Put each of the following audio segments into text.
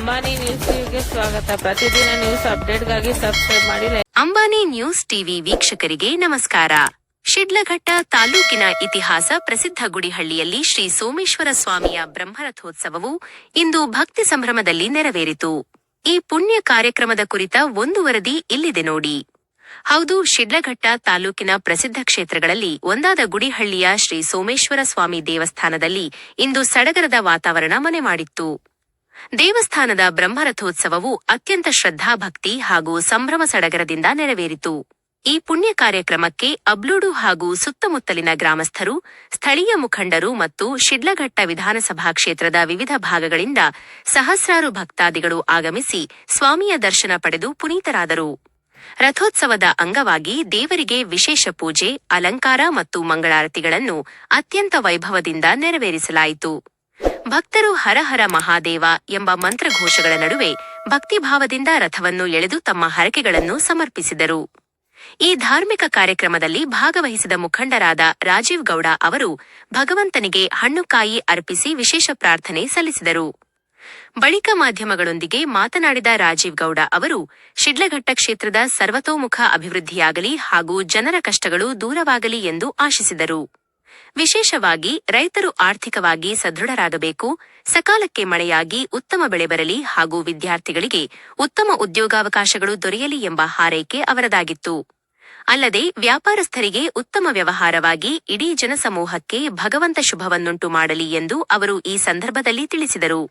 Ambani news ಟಿವಿಗೆ ಸ್ವಾಗತ. ಪ್ರತಿದಿನ ನ್ಯೂಸ್ ಅಪ್ಡೇಟ್ಗಾಗಿ ಸಬ್ಸ್ಕ್ರೈಬ್ ಮಾಡಿ ಅಂಬಾನಿ ನ್ಯೂಸ್ ಟಿವಿ ವೀಕ್ಷಕರಿಗೆ ನಮಸ್ಕಾರ. ಶಿಡ್ಲಘಟ್ಟ ತಾಲೂಕಿನ ಇತಿಹಾಸ ಪ್ರಸಿದ್ಧ ಗುಡಿಹಳ್ಳಿಯಲ್ಲಿ ಶ್ರೀ ಸೋಮೇಶ್ವರ ಸ್ವಾಮಿಯ ಬ್ರಹ್ಮರಥೋತ್ಸವವು ಇಂದು ಭಕ್ತಿ ಸಂಭ್ರಮದಲ್ಲಿ ನೆರವೇರಿತು. ಈ ಪುಣ್ಯ ಕಾರ್ಯಕ್ರಮದ ಕುರಿತ ಒಂದು ವರದಿ ಇಲ್ಲಿದೆ ನೋಡಿ. ಹೌದು, ಶಿಡ್ಲಘಟ್ಟ ತಾಲೂಕಿನ ಪ್ರಸಿದ್ಧ ಕ್ಷೇತ್ರಗಳಲ್ಲಿ ಒಂದಾದ ಗುಡಿಹಳ್ಳಿಯ ಶ್ರೀ ಸೋಮೇಶ್ವರ ಸ್ವಾಮಿ ದೇವಸ್ಥಾನದಲ್ಲಿ ಇಂದು ಸಡಗರದ ವಾತಾವರಣ ಮನೆ ಮಾಡಿತ್ತು. ದೇವಸ್ಥಾನದ ಬ್ರಹ್ಮರಥೋತ್ಸವವು ಅತ್ಯಂತ ಶ್ರದ್ಧಾಭಕ್ತಿ ಹಾಗೂ ಸಂಭ್ರಮ ಸಡಗರದಿಂದ ನೆರವೇರಿತು. ಈ ಪುಣ್ಯ ಕಾರ್ಯಕ್ರಮಕ್ಕೆ ಅಬ್ಲೂಡು ಹಾಗೂ ಸುತ್ತಮುತ್ತಲಿನ ಗ್ರಾಮಸ್ಥರು, ಸ್ಥಳೀಯ ಮುಖಂಡರು ಮತ್ತು ಶಿಡ್ಲಘಟ್ಟ ವಿಧಾನಸಭಾ ಕ್ಷೇತ್ರದ ವಿವಿಧ ಭಾಗಗಳಿಂದ ಸಹಸ್ರಾರು ಭಕ್ತಾದಿಗಳು ಆಗಮಿಸಿ ಸ್ವಾಮಿಯ ದರ್ಶನ ಪಡೆದು ಪುನೀತರಾದರು. ರಥೋತ್ಸವದ ಅಂಗವಾಗಿ ದೇವರಿಗೆ ವಿಶೇಷ ಪೂಜೆ, ಅಲಂಕಾರ ಮತ್ತು ಮಂಗಳಾರತಿಗಳನ್ನು ಅತ್ಯಂತ ವೈಭವದಿಂದ ನೆರವೇರಿಸಲಾಯಿತು. ಭಕ್ತರು ಹರಹರ ಮಹಾದೇವ ಎಂಬ ಮಂತ್ರಘೋಷಗಳ ನಡುವೆ ಭಕ್ತಿಭಾವದಿಂದ ರಥವನ್ನು ಎಳೆದು ತಮ್ಮ ಹರಕೆಗಳನ್ನು ಸಮರ್ಪಿಸಿದರು. ಈ ಧಾರ್ಮಿಕ ಕಾರ್ಯಕ್ರಮದಲ್ಲಿ ಭಾಗವಹಿಸಿದ ಮುಖಂಡರಾದ ರಾಜೀವ್ ಗೌಡ ಅವರು ಭಗವಂತನಿಗೆ ಹಣ್ಣುಕಾಯಿ ಅರ್ಪಿಸಿ ವಿಶೇಷ ಪ್ರಾರ್ಥನೆ ಸಲ್ಲಿಸಿದರು. ಬಳಿಕ ಮಾಧ್ಯಮಗಳೊಂದಿಗೆ ಮಾತನಾಡಿದ ರಾಜೀವ್ ಗೌಡ ಅವರು, ಶಿಡ್ಲಘಟ್ಟ ಕ್ಷೇತ್ರದ ಸರ್ವತೋಮುಖ ಅಭಿವೃದ್ಧಿಯಾಗಲಿ ಹಾಗೂ ಜನರ ಕಷ್ಟಗಳು ದೂರವಾಗಲಿ ಎಂದು ಆಶಿಸಿದರು. ವಿಶೇಷವಾಗಿ ರೈತರು ಆರ್ಥಿಕವಾಗಿ ಸದೃಢರಾಗಬೇಕು, ಸಕಾಲಕ್ಕೆ ಮಳೆಯಾಗಿ ಉತ್ತಮ ಬೆಳೆ ಬರಲಿ ಹಾಗೂ ವಿದ್ಯಾರ್ಥಿಗಳಿಗೆ ಉತ್ತಮ ಉದ್ಯೋಗಾವಕಾಶಗಳು ದೊರೆಯಲಿ ಎಂಬ ಹಾರೈಕೆ ಅವರದಾಗಿತ್ತು. ಅಲ್ಲದೆ ವ್ಯಾಪಾರಸ್ಥರಿಗೆ ಉತ್ತಮ ವ್ಯವಹಾರವಾಗಿ ಇಡೀ ಜನಸಮೂಹಕ್ಕೆ ಭಗವಂತ ಶುಭವನ್ನುಂಟು ಮಾಡಲಿ ಎಂದು ಅವರು ಈ ಸಂದರ್ಭದಲ್ಲಿ ತಿಳಿಸಿದರು.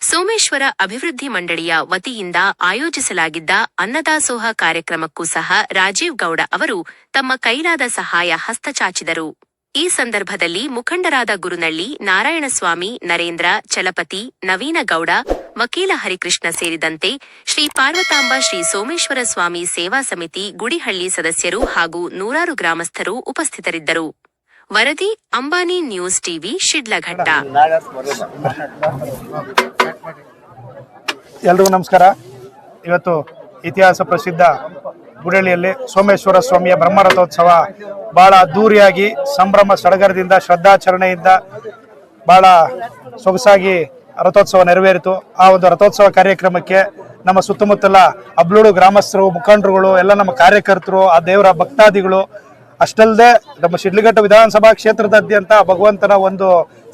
ಸೋಮೇಶ್ವರ ಅಭಿವೃದ್ಧಿ ಮಂಡಳಿಯ ವತಿಯಿಂದ ಆಯೋಜಿಸಲಾಗಿದ್ದ ಅನ್ನದಾಸೋಹ ಕಾರ್ಯಕ್ರಮಕ್ಕೂ ಸಹ ರಾಜೀವ್ ಗೌಡ ಅವರು ತಮ್ಮ ಕೈಲಾದ ಸಹಾಯ ಹಸ್ತಚಾಚಿದರು ಈ ಸಂದರ್ಭದಲ್ಲಿ ಮುಖಂಡರಾದ ಗುರುನಳ್ಳಿ, ನಾರಾಯಣಸ್ವಾಮಿ, ನರೇಂದ್ರ, ಚಲಪತಿ ನವೀನಗೌಡ ವಕೀಲ ಹರಿಕೃಷ್ಣ ಸೇರಿದಂತೆ ಶ್ರೀ ಪಾರ್ವತಾಂಬ ಶ್ರೀ ಸೋಮೇಶ್ವರ ಸ್ವಾಮಿ ಸೇವಾ ಸಮಿತಿ ಗುಡಿಹಳ್ಳಿ ಸದಸ್ಯರು ಹಾಗೂ ನೂರಾರು ಗ್ರಾಮಸ್ಥರು ಉಪಸ್ಥಿತರಿದ್ದರು. ವರದಿ, ಅಂಬಾನಿ ನ್ಯೂಸ್ ಟಿವಿ, ಶಿಡ್ಲಘಟ್ಟ. ಎಲ್ರಿಗೂ ನಮಸ್ಕಾರ. ಇವತ್ತು ಇತಿಹಾಸ ಪ್ರಸಿದ್ಧ ಗುಡಳ್ಳಿಯಲ್ಲಿ ಸೋಮೇಶ್ವರ ಸ್ವಾಮಿಯ ಬ್ರಹ್ಮರಥೋತ್ಸವ ಬಹಳ ಅದ್ದೂರಿಯಾಗಿ, ಸಂಭ್ರಮ ಸಡಗರದಿಂದ, ಶ್ರದ್ಧಾಚರಣೆಯಿಂದ ಬಹಳ ಸೊಗಸಾಗಿ ರಥೋತ್ಸವ ನೆರವೇರಿತು. ಆ ಒಂದು ರಥೋತ್ಸವ ಕಾರ್ಯಕ್ರಮಕ್ಕೆ ನಮ್ಮ ಸುತ್ತಮುತ್ತಲ ಅಬ್ಲೂಡು ಗ್ರಾಮಸ್ಥರು, ಮುಖಂಡರುಗಳು, ಎಲ್ಲ ನಮ್ಮ ಕಾರ್ಯಕರ್ತರು, ಆ ದೇವರ ಭಕ್ತಾದಿಗಳು ಅಷ್ಟಲ್ಲದೆ ನಮ್ಮ ಶಿಡ್ಲಘಟ್ಟ ವಿಧಾನಸಭಾ ಕ್ಷೇತ್ರದಾದ್ಯಂತ ಭಗವಂತನ ಒಂದು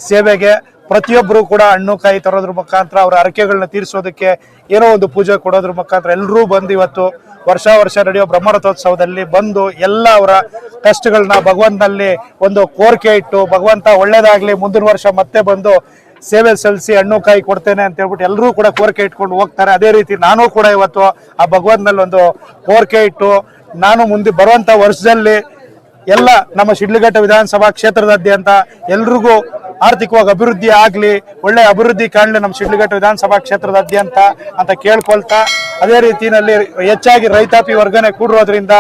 ಸೇವೆಗೆ ಪ್ರತಿಯೊಬ್ಬರು ಕೂಡ ಹಣ್ಣು, ಕಾಯಿ ತರೋದ್ರ ಮುಖಾಂತರ ಅವರ ಹರಕೆಗಳನ್ನ ತೀರಿಸೋದಕ್ಕೆ ಏನೋ ಒಂದು ಪೂಜೆ ಕೊಡೋದ್ರ ಮುಖಾಂತರ ಎಲ್ಲರೂ ಬಂದು ಇವತ್ತು ವರ್ಷ ವರ್ಷ ನಡೆಯೋ ಬ್ರಹ್ಮರಥೋತ್ಸವದಲ್ಲಿ ಬಂದು ಎಲ್ಲ ಅವರ ಕಷ್ಟಗಳನ್ನ ಭಗವಂತನಲ್ಲಿ ಒಂದು ಕೋರಿಕೆ ಇಟ್ಟು ಭಗವಂತ ಒಳ್ಳೇದಾಗ್ಲಿ, ಮುಂದಿನ ವರ್ಷ ಮತ್ತೆ ಬಂದು ಸೇವೆ ಸಲ್ಲಿಸಿ ಹಣ್ಣು ಕಾಯಿ ಕೊಡ್ತೇನೆ ಅಂತ ಹೇಳ್ಬಿಟ್ಟು ಎಲ್ಲರೂ ಕೂಡ ಕೋರಿಕೆ ಇಟ್ಕೊಂಡು ಹೋಗ್ತಾರೆ. ಅದೇ ರೀತಿ ನಾನು ಕೂಡ ಇವತ್ತು ಆ ಭಗವಂತನಲ್ಲಿ ಒಂದು ಕೋರಿಕೆ ಇಟ್ಟು ನಾನು ಮುಂದೆ ಬರುವಂತ ವರ್ಷದಲ್ಲಿ ಎಲ್ಲ ನಮ್ಮ ಶಿಡ್ಲಘಟ್ಟ ವಿಧಾನಸಭಾ ಕ್ಷೇತ್ರದಾದ್ಯಂತ ಎಲ್ರಿಗೂ ಆರ್ಥಿಕವಾಗಿ ಅಭಿವೃದ್ಧಿ ಆಗಲಿ, ಒಳ್ಳೆ ಅಭಿವೃದ್ಧಿ ಕಾಣಲಿ ನಮ್ಮ ಶಿಡ್ಲಘಟ್ಟ ವಿಧಾನಸಭಾ ಕ್ಷೇತ್ರದಾದ್ಯಂತ ಅಂತ ಕೇಳ್ಕೊಳ್ತಾ, ಅದೇ ರೀತಿಯಲ್ಲಿ ಹೆಚ್ಚಾಗಿ ರೈತಾಪಿ ವರ್ಗನೆ ಕೂಡಿರೋದ್ರಿಂದ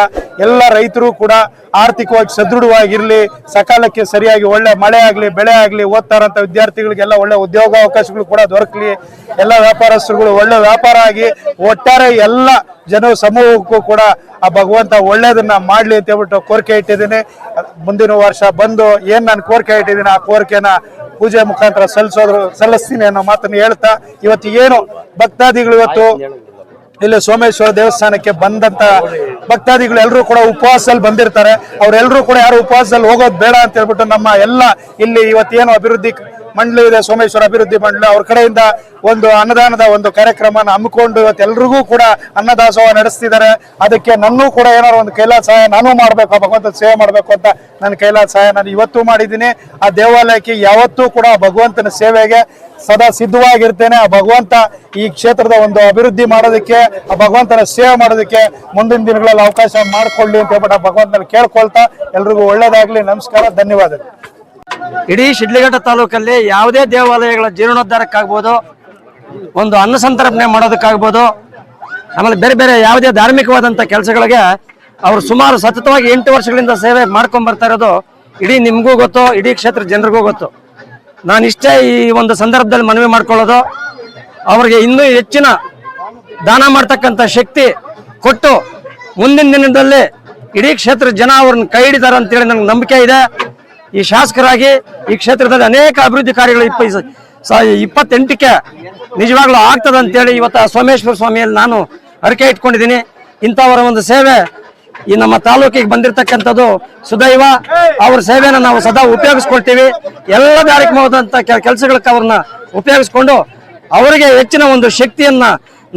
ಎಲ್ಲ ರೈತರು ಕೂಡ ಆರ್ಥಿಕವಾಗಿ ಸದೃಢವಾಗಿರಲಿ, ಸಕಾಲಕ್ಕೆ ಸರಿಯಾಗಿ ಒಳ್ಳೆ ಮಳೆ ಆಗಲಿ, ಬೆಳೆ ಆಗ್ಲಿ, ಓದ್ತಾರಂತ ವಿದ್ಯಾರ್ಥಿಗಳಿಗೆಲ್ಲ ಒಳ್ಳೆ ಉದ್ಯೋಗಾವಕಾಶಗಳು ಕೂಡ ದೊರಕಲಿ. ಎಲ್ಲ ವ್ಯಾಪಾರಸ್ಥರುಗಳು ಒಳ್ಳೆ ವ್ಯಾಪಾರ ಆಗಿ ಒಟ್ಟಾರೆ ಎಲ್ಲ ಜನ ಸಮೂಹಕ್ಕೂ ಕೂಡ ಆ ಭಗವಂತ ಒಳ್ಳೇದನ್ನ ಮಾಡಲಿ ಅಂತ ಹೇಳ್ಬಿಟ್ಟು ಕೋರಿಕೆ ಇಟ್ಟಿದ್ದೀನಿ. ಮುಂದಿನ ವರ್ಷ ಬಂದು ಏನು ನಾನು ಕೋರಿಕೆ ಇಟ್ಟಿದ್ದೀನಿ, ಆ ಕೋರಿಕೆನ ಪೂಜೆ ಮುಖಾಂತರ ಸಲ್ಲಿಸೋದ್ರು ಸಲ್ಲಿಸ್ತೀನಿ ಅನ್ನೋ ಮಾತನ್ನು ಹೇಳ್ತಾ ಇವತ್ತು ಏನು ಭಕ್ತಾದಿಗಳು ಇವತ್ತು ಇಲ್ಲಿ ಸೋಮೇಶ್ವರ ದೇವಸ್ಥಾನಕ್ಕೆ ಬಂದಂತ ಭಕ್ತಾದಿಗಳು ಎಲ್ಲರೂ ಕೂಡ ಉಪವಾಸದಲ್ಲಿ ಬಂದಿರ್ತಾರೆ. ಅವರೆಲ್ಲರೂ ಕೂಡ ಯಾರು ಉಪವಾಸದಲ್ಲಿ ಹೋಗೋದು ಬೇಡ ಅಂತ ಹೇಳ್ಬಿಟ್ಟು ನಮ್ಮ ಎಲ್ಲ ಇಲ್ಲಿ ಇವತ್ತೇನು ಅಭಿವೃದ್ಧಿ ಮಂಡಳಿ ಇದೆ, ಸೋಮೇಶ್ವರ ಅಭಿವೃದ್ಧಿ ಮಂಡಳಿ, ಅವ್ರ ಕಡೆಯಿಂದ ಒಂದು ಅನ್ನದಾನದ ಒಂದು ಕಾರ್ಯಕ್ರಮನ ಹಮ್ಮಿಕೊಂಡು ಇವತ್ತು ಎಲ್ರಿಗೂ ಕೂಡ ಅನ್ನದಾಸೋಹ ನಡೆಸ್ತಿದ್ದಾರೆ. ಅದಕ್ಕೆ ನನ್ನೂ ಕೂಡ ಏನಾದ್ರು ಒಂದು ಕೈಲಾಸ ಸಹಾಯ ನಾನು ಮಾಡಬೇಕು ಭಗವಂತ ಸೇವೆ ಮಾಡಬೇಕು ಅಂತ ನನ್ನ ಕೈಲಾಸ ನಾನು ಇವತ್ತು ಮಾಡಿದ್ದೀನಿ. ಆ ದೇವಾಲಯಕ್ಕೆ ಯಾವತ್ತೂ ಕೂಡ ಭಗವಂತನ ಸೇವೆಗೆ ಸದಾ ಸಿದ್ಧವಾಗಿರ್ತೇನೆ. ಆ ಭಗವಂತ ಈ ಕ್ಷೇತ್ರದ ಒಂದು ಅಭಿವೃದ್ಧಿ ಮಾಡೋದಕ್ಕೆ, ಆ ಭಗವಂತನ ಸೇವೆ ಮಾಡೋದಕ್ಕೆ ಮುಂದಿನ ದಿನಗಳಲ್ಲಿ ಅವಕಾಶ ಮಾಡಿಕೊಳ್ಳಿ ಅಂತ ಹೇಳ್ಬಿಟ್ಟು ಭಗವಂತನ ಕೇಳ್ಕೊಳ್ತಾ ಎಲ್ರಿಗೂ ಒಳ್ಳೇದಾಗ್ಲಿ. ನಮಸ್ಕಾರ, ಧನ್ಯವಾದಗಳು. ಇಡೀ ಶಿಡ್ಲಘಟ್ಟ ತಾಲೂಕಲ್ಲಿ ಯಾವುದೇ ದೇವಾಲಯಗಳ ಜೀರ್ಣೋದ್ಧಾರಕ್ಕಾಗ್ಬೋದು, ಒಂದು ಅನ್ನ ಸಂತರ್ಪಣೆ ಮಾಡೋದಕ್ಕಾಗ್ಬೋದು, ಆಮೇಲೆ ಬೇರೆ ಬೇರೆ ಯಾವುದೇ ಧಾರ್ಮಿಕವಾದಂಥ ಕೆಲಸಗಳಿಗೆ ಅವರು ಸುಮಾರು ಸತತವಾಗಿ ಎಂಟು ವರ್ಷಗಳಿಂದ ಸೇವೆ ಮಾಡ್ಕೊಂಡ್ ಬರ್ತಾ ಇರೋದು ಇಡೀ ನಿಮಗೂ ಗೊತ್ತು, ಇಡೀ ಕ್ಷೇತ್ರ ಜನರಿಗೂ ಗೊತ್ತು. ನಾನು ಇಷ್ಟೇ ಈ ಒಂದು ಸಂದರ್ಭದಲ್ಲಿ ಮನವಿ ಮಾಡ್ಕೊಳ್ಳೋದು, ಅವರಿಗೆ ಇನ್ನೂ ಹೆಚ್ಚಿನ ದಾನ ಮಾಡ್ತಕ್ಕಂಥ ಶಕ್ತಿ ಕೊಟ್ಟು ಮುಂದಿನ ದಿನದಲ್ಲಿ ಇಡೀ ಕ್ಷೇತ್ರ ಜನ ಅವ್ರನ್ನ ಕೈ ಹಿಡಿತಾರೆ ಅಂತೇಳಿ ನನಗೆ ನಂಬಿಕೆ ಇದೆ. ಈ ಶಾಸಕರಾಗಿ ಈ ಕ್ಷೇತ್ರದಲ್ಲಿ ಅನೇಕ ಅಭಿವೃದ್ಧಿ ಕಾರ್ಯಗಳು ಇಪ್ಪ ಇಪ್ಪತ್ತೆಂಟಕ್ಕೆ ನಿಜವಾಗ್ಲೂ ಆಗ್ತದೆ ಅಂತೇಳಿ ಇವತ್ತು ಸೋಮೇಶ್ವರ ಸ್ವಾಮಿಯಲ್ಲಿ ನಾನು ಹರಕೆ ಇಟ್ಕೊಂಡಿದ್ದೀನಿ. ಇಂಥವರ ಒಂದು ಸೇವೆ ಈ ನಮ್ಮ ತಾಲೂಕಿಗೆ ಬಂದಿರತಕ್ಕಂಥದ್ದು ಸುದೈವ. ಅವ್ರ ಸೇವೆಯನ್ನು ನಾವು ಸದಾ ಉಪಯೋಗಿಸ್ಕೊಳ್ತೀವಿ. ಎಲ್ಲ ಕಾರ್ಯಕ್ರಮವಾದಂಥ ಕೆಲಸಗಳಕ್ಕೆ ಅವ್ರನ್ನ ಉಪಯೋಗಿಸ್ಕೊಂಡು ಅವರಿಗೆ ಹೆಚ್ಚಿನ ಒಂದು ಶಕ್ತಿಯನ್ನ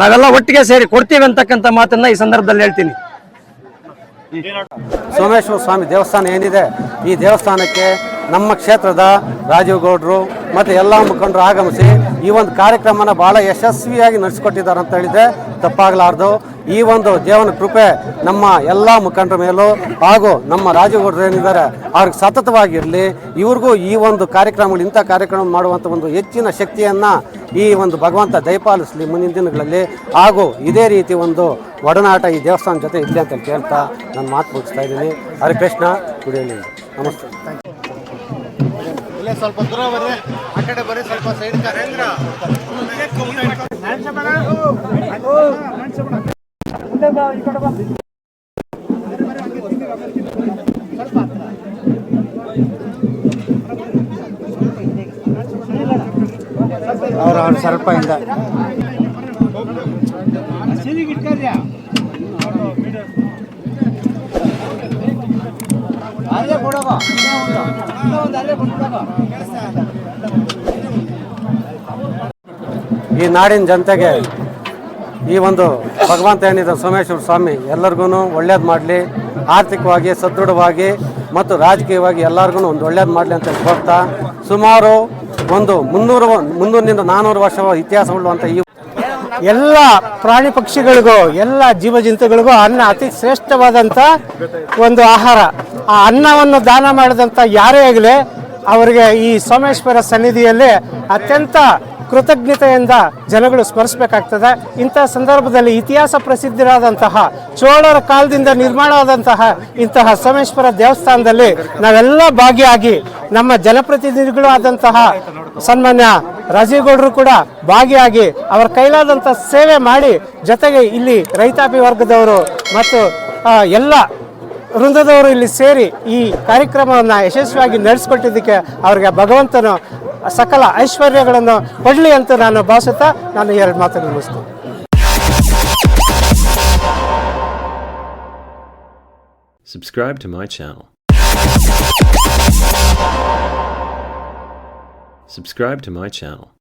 ನಾವೆಲ್ಲ ಒಟ್ಟಿಗೆ ಸೇರಿ ಕೊಡ್ತೀವಿ ಅಂತಕ್ಕಂಥ ಮಾತನ್ನ ಈ ಸಂದರ್ಭದಲ್ಲಿ ಹೇಳ್ತೀನಿ. ಸೋಮೇಶ್ವರ ಸ್ವಾಮಿ ದೇವಸ್ಥಾನ ಏನಿದೆ, ಈ ದೇವಸ್ಥಾನಕ್ಕೆ ನಮ್ಮ ಕ್ಷೇತ್ರದ ರಾಜೀವ್ ಗೌಡ್ರು ಮತ್ತು ಎಲ್ಲ ಮುಖಂಡರು ಆಗಮಿಸಿ ಈ ಒಂದು ಕಾರ್ಯಕ್ರಮನ ಭಾಳ ಯಶಸ್ವಿಯಾಗಿ ನಡೆಸಿಕೊಟ್ಟಿದ್ದಾರೆ ಅಂತ ಹೇಳಿದ್ರೆ ತಪ್ಪಾಗಲಾರ್ದು. ಈ ಒಂದು ದೇವನ ಕೃಪೆ ನಮ್ಮ ಎಲ್ಲ ಮುಖಂಡರ ಮೇಲೂ ಹಾಗೂ ನಮ್ಮ ರಾಜೀವ್ ಗೌಡ್ರು ಏನಿದ್ದಾರೆ, ಅವ್ರಿಗೆ ಸತತವಾಗಿರಲಿ. ಇವ್ರಿಗೂ ಈ ಒಂದು ಕಾರ್ಯಕ್ರಮಗಳು, ಇಂಥ ಕಾರ್ಯಕ್ರಮ ಮಾಡುವಂಥ ಒಂದು ಹೆಚ್ಚಿನ ಶಕ್ತಿಯನ್ನು ಈ ಒಂದು ಭಗವಂತ ದಯಪಾಲಿಸಲಿ ಮುಂದಿನ ದಿನಗಳಲ್ಲಿ ಹಾಗೂ ಇದೇ ರೀತಿ ಒಂದು ಒಡನಾಟ ಈ ದೇವಸ್ಥಾನ ಜೊತೆ ಇದೆ ಅಂತ ಕೇಳ್ತಾ ನಾನು ಮಾತು ಮುಗಿಸ್ತಾ ಇದ್ದೀನಿ. ಹರೇ ಕೃಷ್ಣ ಗುಡಿಯಲ್ಲಿ ನಮಸ್ತೆ. ಸ್ವಲ್ಪ ದೂರ ಬರ್ರಿ ಆ ಕಡೆ ಬರ್ರಿ ಸ್ವಲ್ಪ ಸೈಡ್ ಅವ್ರು ಅವ್ರ ಸ್ವಲ್ಪ ಇಂದ ಈ ನಾಡಿನ ಜನತೆಗೆ ಈ ಒಂದು ಭಗವಂತ ಏನಿದೆ ಸೋಮೇಶ್ವರ ಸ್ವಾಮಿ ಎಲ್ಲರಿಗೂ ಒಳ್ಳೇದು ಮಾಡಲಿ. ಆರ್ಥಿಕವಾಗಿ, ಸದೃಢವಾಗಿ ಮತ್ತು ರಾಜಕೀಯವಾಗಿ ಎಲ್ಲರಿಗೂ ಒಂದು ಒಳ್ಳೇದು ಮಾಡಲಿ ಅಂತ ಹೇಳ್ತಾ ಸುಮಾರು ಒಂದು ಮುನ್ನೂರು ಮುನ್ನೂರಿನಿಂದ ನಾನೂರು ವರ್ಷ ಇತಿಹಾಸ ಉಳ್ಳುವಂಥ ಈ ಎಲ್ಲ ಪ್ರಾಣಿ ಪಕ್ಷಿಗಳಿಗೂ, ಎಲ್ಲ ಜೀವ ಜಂತುಗಳಿಗೂ ಅನ್ನ ಅತಿ ಶ್ರೇಷ್ಠವಾದಂಥ ಒಂದು ಆಹಾರ. ಆ ಅನ್ನವನ್ನು ದಾನ ಮಾಡಿದಂಥ ಯಾರೇ ಆಗಲಿ, ಅವರಿಗೆ ಈ ಸೋಮೇಶ್ವರ ಸನ್ನಿಧಿಯಲ್ಲಿ ಅತ್ಯಂತ ಕೃತಜ್ಞತೆಯಿಂದ ಜನಗಳು ಸ್ಮರಿಸಬೇಕಾಗ್ತದೆ. ಇಂಥ ಸಂದರ್ಭದಲ್ಲಿ ಇತಿಹಾಸ ಪ್ರಸಿದ್ಧರಾದಂತಹ ಚೋಳರ ಕಾಲದಿಂದ ನಿರ್ಮಾಣವಾದಂತಹ ಇಂತಹ ಸೋಮೇಶ್ವರ ದೇವಸ್ಥಾನದಲ್ಲಿ ನಾವೆಲ್ಲ ಭಾಗಿಯಾಗಿ ನಮ್ಮ ಜನಪ್ರತಿನಿಧಿಗಳು ಆದಂತಹ ಸನ್ಮಾನ್ಯ ರಾಜೀವ್ಗೌಡರು ಕೂಡ ಭಾಗಿಯಾಗಿ ಅವರ ಕೈಲಾದಂಥ ಸೇವೆ ಮಾಡಿ ಜೊತೆಗೆ ಇಲ್ಲಿ ರೈತಾಪಿ ವರ್ಗದವರು ಮತ್ತು ಎಲ್ಲ ವೃಂದದವರು ಇಲ್ಲಿ ಸೇರಿ ಈ ಕಾರ್ಯಕ್ರಮವನ್ನು ಯಶಸ್ವಿಯಾಗಿ ನಡೆಸಿಕೊಟ್ಟಿದ್ದಕ್ಕೆ ಅವರಿಗೆ ಭಗವಂತನು ಸಕಲ ಐಶ್ವರ್ಯಗಳನ್ನು ಕೊಡಲಿ ಅಂತ ನಾನು ಭಾವಿಸುತ್ತಾ ನಾನು ಎರಡು ಮಾತನ್ನು ಮುಗಿಸ್ತೇನೆ Subscribe to my channel. Subscribe to my channel.